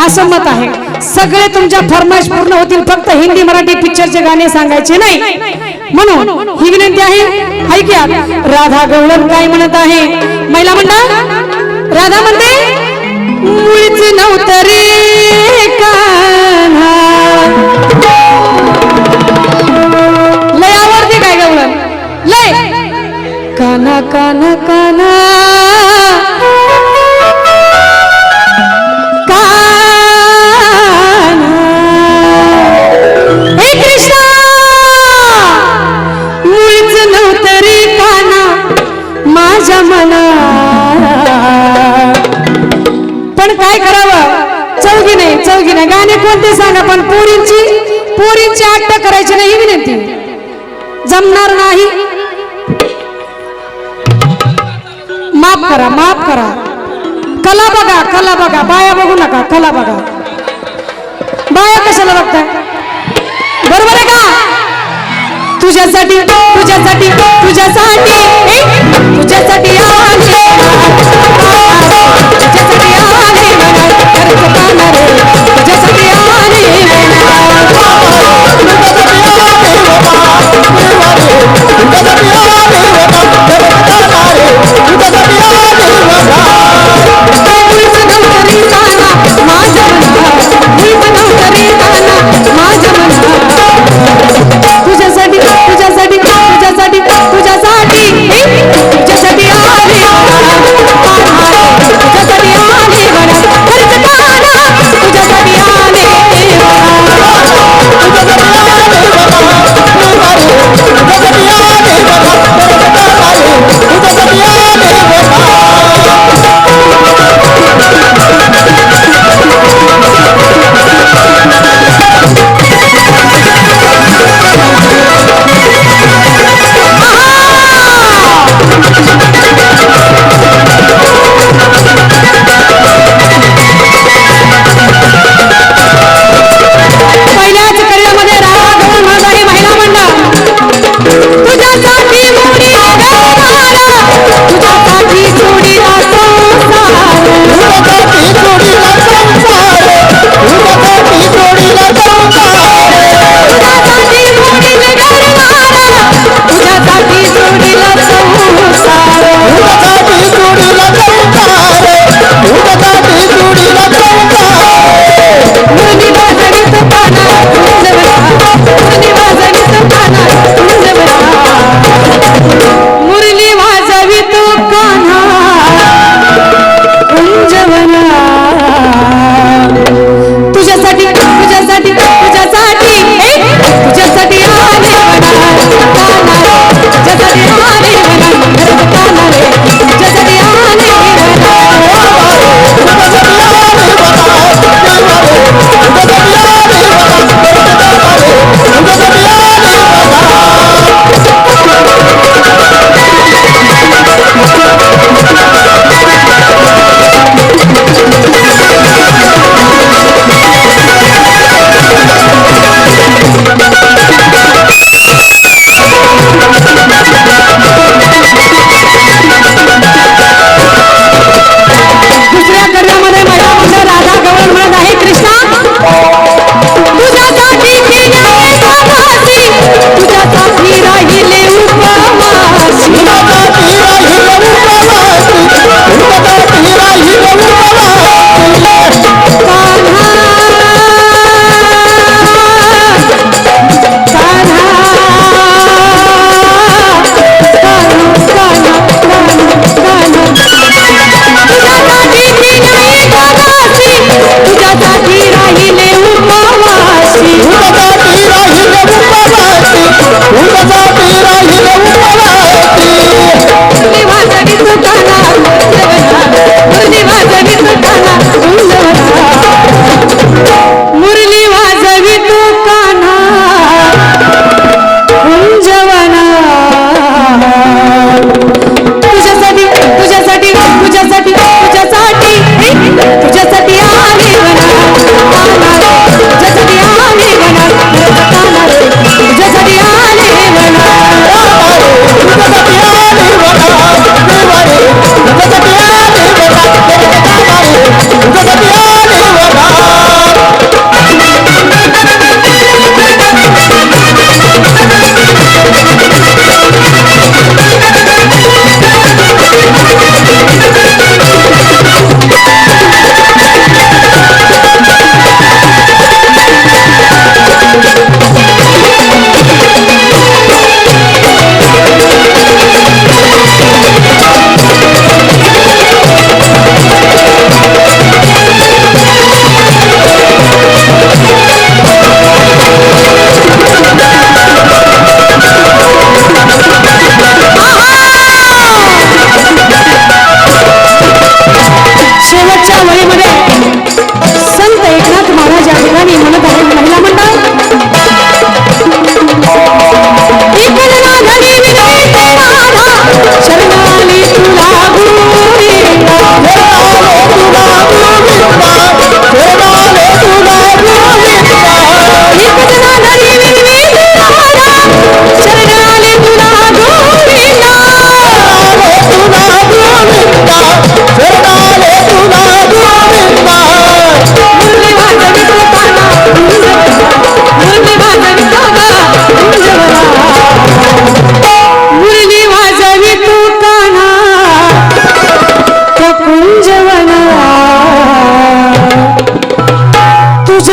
असं मत आहे. सगळे तुमच्या फरमाईश पूर्ण होतील फक्त हिंदी मराठी पिक्चरचे गाणे सांगायचे नाही. म्हणून ही विनंती आहे ऐक्या राधा गौरव काय म्हणत आहे? महिला मंडळ राधा म्हणते नाही गाणे कोणते सांगा पण पोरींची पोरींची आट्ट करायची नाही विनंती. जमणार नाही. माफ करा माफ करा. कला बघा कला बघा. बाया बघू नका कला बघा. बाया कशाला बघताय? बरोबर आहे का? तुझ्यासाठी तुझ्यासाठी तुझ्यासाठी. तुझ्यासाठी आले तुझ्यासाठी